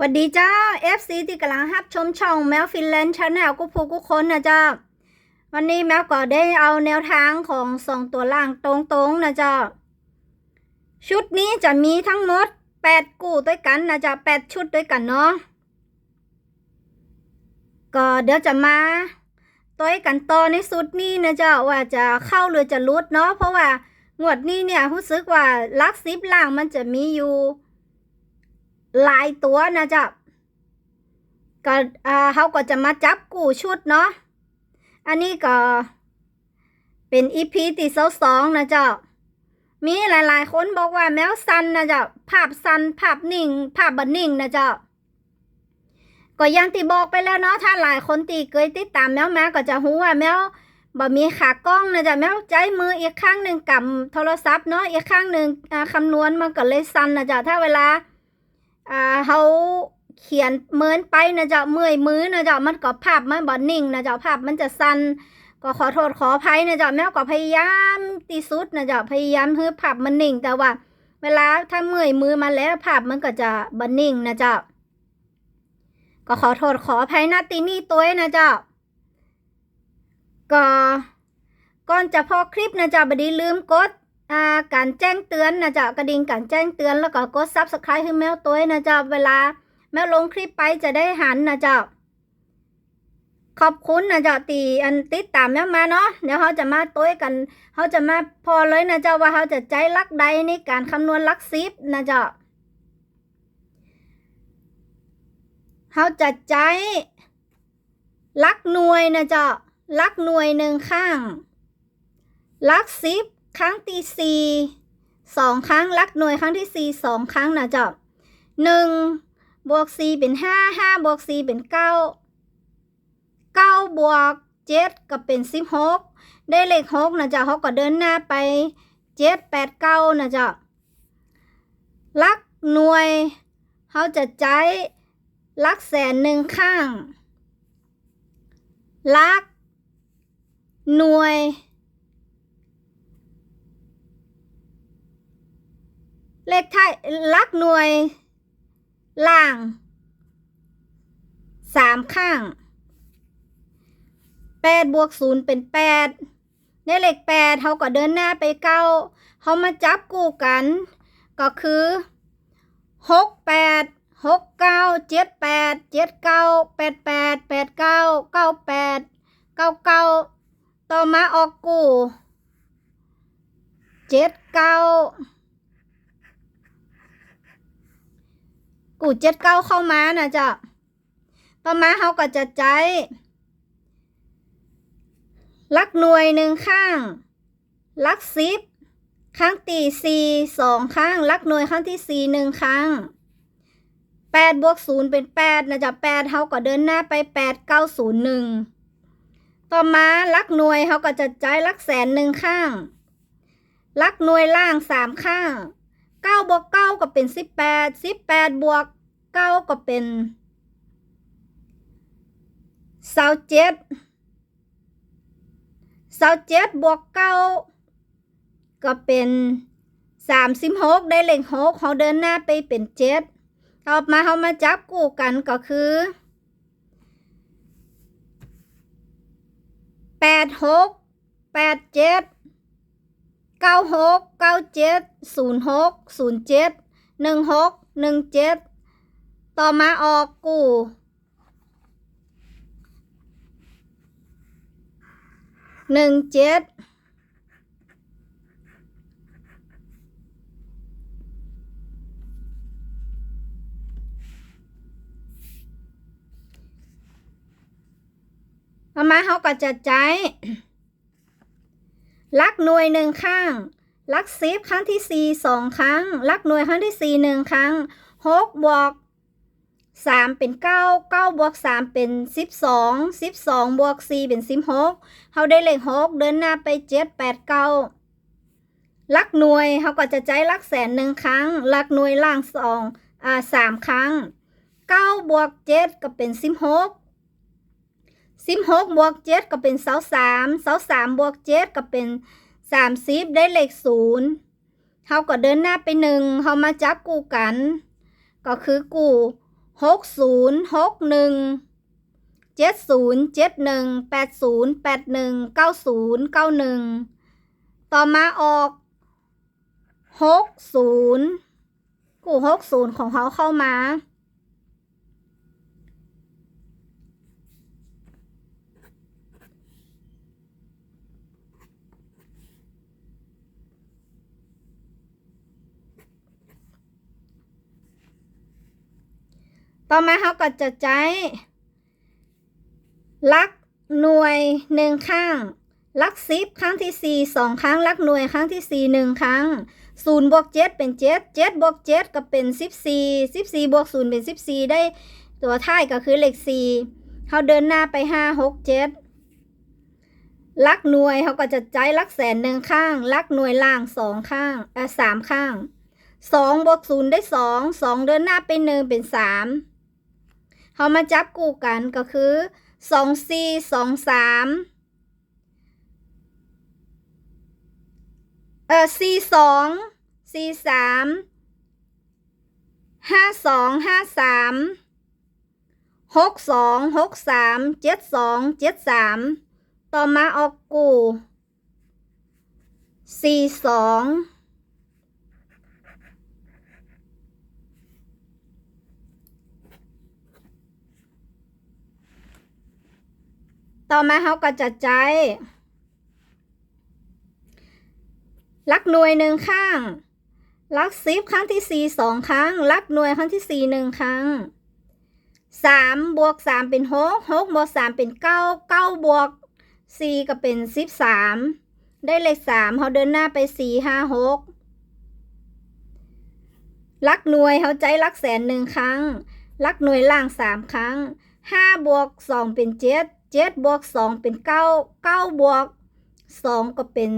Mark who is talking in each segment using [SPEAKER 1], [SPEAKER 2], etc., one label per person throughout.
[SPEAKER 1] วัสดีเจ้า FC ที่กำลังรับชมช่องแมวฟินแลนด์ชาแนลกุ๊กผู้กุ๊กคนนะเจ้าวันนี้แมวก็ได้เอาแนวทางของสองตัวล่างตรงๆนะเจ้าชุดนี้จะมีทั้งหมดแปดกู้ด้วยกันนะเจ้าแปดชุดด้วยกันเนาะก็เดี๋ยวจะมาต้อยกันต่อในสุดนี้นะเจ้าว่าจะเข้าหรือจะลุดเนาะเพราะว่างวดนี้เนี่ยรู้สึกว่าลักซิปล่างมันจะมีอยู่ หลายตัวนะจ๊ะก็อ่าเขาก็จะมาจับกูชุดเนาะอันนี้ก็เป็นอีพีที่สองนะจ๊ะมีหลายๆ คนบอกว่าแมวสันนะจ๊ะภาพสันภาพนิ่ง ภาพบันนิ่งนะจ๊ะก็ยังที่บอกไปแล้วเนาะถ้าหลายคนตีเคยติดตามแมวแมาก็จะรู้ว่าแมวบ่มีขากล้องนะจ๊ะแมวใจมืออีกข้างหนึ่งกับโทรศัพท์เนาะอีกข้างหนึ่งคำนวณมันก็เลยสันนะจ๊ะถ้าเวลา อ่าเขาเขียนเหมือนไปนะเจ้าเมื่อยมือนะเจ้ามันก็ภาพมันบ่นิ่งนะเจ้าภาพมันจะสั่นก็ขอโทษขออภัยนะเจ้าแม่ก็พยายามที่สุดนะเจ้าพยายามให้ภาพมันนิ่ง แต่ว่า เวลาถ้าเมื่อยมือมาแล้วภาพมันก็จะบ่นิ่งนะเจ้าก็ขอโทษขออภัยนะตีนี่ตัวนะเจ้าก็ก่อนจะพอคลิปนะเจ้าบดีลืมกด อ่าการแจ้งเตือนนะจ๊ะกระดิ่งการแจ้งเตือนแล้วก็กดซับสไครต์ให้แมวตัวนะจ๊ะเวลาแมวลงคลิปไปจะได้หันนะจ๊ะขอบคุณนะจ๊ะตีอันติดตามแมวมาเนาะเดี๋ยวเขาจะมาตัวกันเขาจะมาพอเลยนะจ๊ะว่าเขาจะใจลักใดในการคำนวณลักซิปนะจ๊ะเขาจะใจลักหน่วยนะจ๊ะลักหน่วยหนึ่งข้างลักซิป ครั้งที่สี่สองครั้งลักหน่วยครั้งที่สี่สองครั้งนะเจ้าหนึ่งบวกสี่เป็นห้าห้าบวกสี่เป็นเก้าเก้าบวกเจ็ดก็เป็นสิบหกได้เลขหกนะเจ้าเขาก็เดินหน้าไปเจ็ดแปดเก้านะเจ้าลักหน่วยเขาจะใจลักแสนหนึ่งข้าง ลัก หน่วย เลขท้ายลักหน่วย ล่างสามข้างแปดบวกศูนย์เป็นแปดได้เลขแปดเขาก็เดินหน้าไปเก้าเขามาจับกู้กัน ก็คือหกแปดหกเก้าเจ็ดแปดเจ็ดเก้าแปดแปดแปดเก้าเก้าแปดเก้าเก้าต่อมาออกกู้เจ็ดเก้า กูเจ็ดเก้าเข้ามานะจ๊ะต่อมาเขาก็จะใจลักหน่วยหนึ่งข้าง ลักสิบครั้งตีสี่สองครั้งลักหน่วยครั้งที่สี่หนึ่งครั้งแปดบวกศูนย์เป็นแปดนะจ๊ะแปดเขาก็เดินหน้าไปแปดเก้าศูนย์หนึ่งต่อมาลักหน่วยเขาก็จะใจลักแสนหนึ่งข้าง ลักหน่วยล่างสามข้างเก้าบวกเก้าก็เป็นสิบแปดสิบแปดบวก เก้าก็เป็นสาเจ็ดสาเจ็ดบวกเก้าก็เป็นสามสิบหกได้เลขหกเขาเดินหน้าไปเป็นเจ็ดต่อมาเขามาจับกู้กันก็คือแปดหกแปดเจ็ดเก้าหกเก้าเจ็ดศูนย์หกศูนย์เจ็ดหนึ่งหกหนึ่งเจ็ด ต่อมาออกกูหนึ่งเจ็ดต่อมาเขาก็จะใจลักหน่วยหนึ่งข้างลักซิปครั้งที่สี่สองครั้ง ลักหน่วยครั้งที่สี่หนึ่งครั้งหกบวก สามเป็นเก้าเก้าบวกสามเป็นสิบสองสิบสองบวกสี่เป็นสิบหกเขาได้เลขหกเดินหน้าไปเจ็ดแปดเก้าลักหน่วยเขาก็จะใจลักแสนหนึ่งครั้งลักหน่วยล่างสองอ่าสามครั้งเก้าบวกเจ็ดก็เป็นสิบหกสิบหกบวกเจ็ดก็เป็นเสาสามเสาสามบวกเจ็ดก็เป็นสามสิบได้เลขศูนย์เขาก็เดินหน้าไปหนึ่งเขามาจับกูกัน ก็คือกู หกศูนย์หกหนึ่งเจ็ดศูนย์เจ็ดหนึ่งแปดศูนย์แปดหนึ่งเก้าศูนย์เก้าหนึ่งต่อมาออกหกศูนย์กูหกศูนย์ของเขาเข้ามา ต่อมาเขาก็จะใช้ลักหน่วยหนึ่งข้างลักสิบครั้งที่สี่สองครั้งลักหน่วยครั้งที่สี่หนึ่งครั้งศูนย์บวกเจ็ดเป็นเจ็ดเจ็ดบวกเจ็ดก็เป็นสิบสี่สิบสี่บวกศูนย์เป็นสิบสี่ได้ตัวท้ายก็คือเลขสี่เขาเดินหน้าไปห้าหกเจ็ดลักหน่วยเขาก็จะใช้ลักแสนหนึ่งข้าง ลักหน่วยล่างสองข้างเออสามข้างสองบวกศูนย์ได้สองสองเดินหน้าไปหนึ่งเป็นสาม เขามาจับกูกันก็คือสองสี่สองสามเออสี่สองสี่สามห้าสองห้าสามหกสองหกสามเจ็ดสองเจ็ดสามต่อมาออกกูสี่สอง ต่อมาเขาก็จะใจลักหน่วยหนึ่งข้างลักสิบครั้งที่สี่สองครั้งลักหน่วยครั้งที่สี่หนึ่งครั้งสามบวกสามเป็นหกหกบวกสามเป็นเก้าเก้าบวกสี่ก็เป็นสิบสามได้เลขสามเขาเดินหน้าไปสี่ห้าหกลักหน่วยเขาใจลักแสนหนึ่งครั้งลักหน่วยล่างสามครั้งห้าบวกสองเป็นเจ็ด เจ็ดบวกสองเป็นเก้าเก้าบวกสองก็เป็น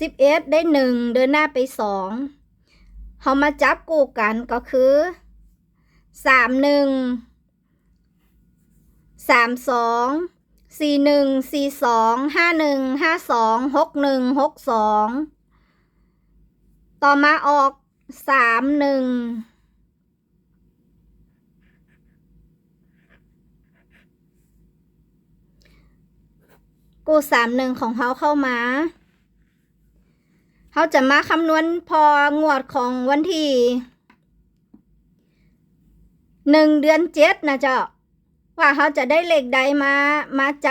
[SPEAKER 1] สิบเอ็ดได้หนึ่งเดินหน้าไปสองเขามาจับกูกันก็คือสามหนึ่งสามสองสี่หนึ่งสี่สองห้าหนึ่งห้าสองหกหนึ่งหกสองต่อมาออกสามหนึ่ง กูสามหนึ่งของเขาเข้ามาเขาจะมาคำนวณพองวดของวันที่หนึ่งเดือนเจ็ดนะเจ้าว่าเขาจะได้เลขใดมามาใจ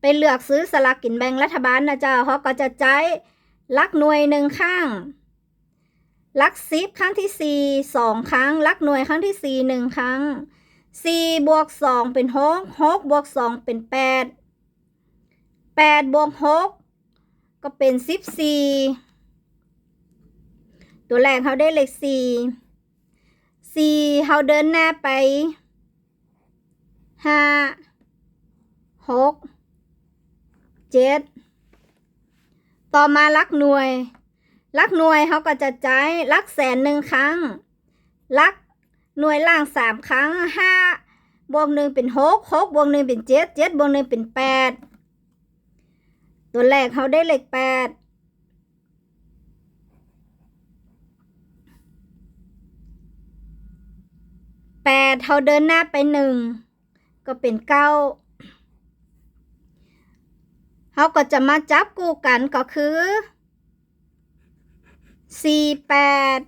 [SPEAKER 1] ไปเลือกซื้อสลากกินแบ่งรัฐบาลนะเจ้าเขาก็จะใจลักหน่วยหนึ่งข้าง ลักสิบครั้งที่สี่สองครั้ง ลักหน่วยครั้งที่สี่หนึ่งครั้งสี่บวกสองเป็นหกหกบวกสองเป็นแปด แปดบวกหกก็เป็นสิบสี่ตัวแรกเขาได้เลขสี่สี่เขาเดินหน้าไปห้าหกเจ็ดต่อมาลักหน่วย ลักหน่วยเขาก็จะจ่ายลักแสนหนึ่งครั้ง ลักหน่วยล่างสามครั้งห้าบวกหนึ่งเป็นหกหกบวกหนึ่งเป็นเจ็ดเจ็ดบวกหนึ่งเป็นแปด ตัวแรกเขาได้เลขแปดแปดเขาเดินหน้าไปหนึ่งก็เป็นเก้าเขาก็จะมาจับกูกันก็คือสี่แปด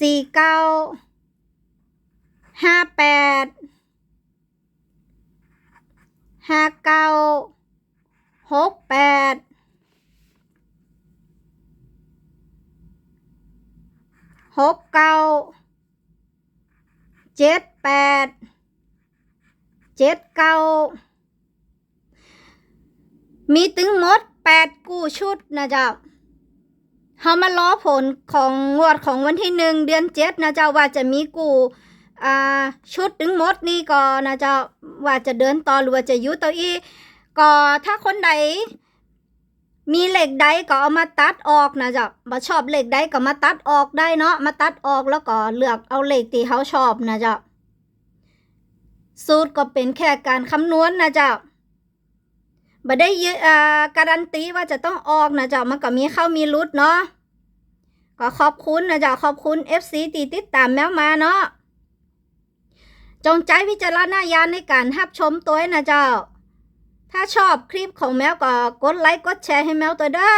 [SPEAKER 1] สี่เก้าห้าแปดห้าเก้า หกแปดหกเก้าเจ็ดแปดเจ็ดเก้ามีถึงหมดแปดกู้ชุดนะเจ้าเขามาล้อผลของงวดของวันที่หนึ่งเดือนเจ็ดนะเจ้าว่าจะมีกู้อ่าชุดถึงหมดนี่ก็นนะเจ้าว่าจะเดินต่อหรือว่าจะยุต่ออี ก็ถ้าคนใดมีเหล็กใดก็เอามาตัดออกนะจ้าบ่ชอบเหล็กใดก็มาตัดออกได้เนาะ มาตัดออกแล้วก็เลือกเอาเหล็กที่เขาชอบนะจ้าสูตรก็เป็นแค่การคำนวณนะจ้าบ่ได้ยึดอ่าการันตีว่าจะต้องออกนะจ้ามันก็มีเข้ามีรุดเนาะ ก็ขอบคุณนะจ้าขอบคุณ FC ตีติดตามแมวมาเนาะ จงใจวิจารณญาณในการรับชมตัวนะเจ้า ถ้าชอบคลิปของแมวก็กดไลค์กดแชร์ให้แมวตัวเด้อ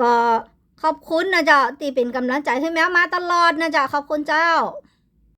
[SPEAKER 1] ก็ขอบคุณนะเจ้าที่เป็นกำลังใจให้แมวมาตลอดนะเจ้าขอบคุณเจ้า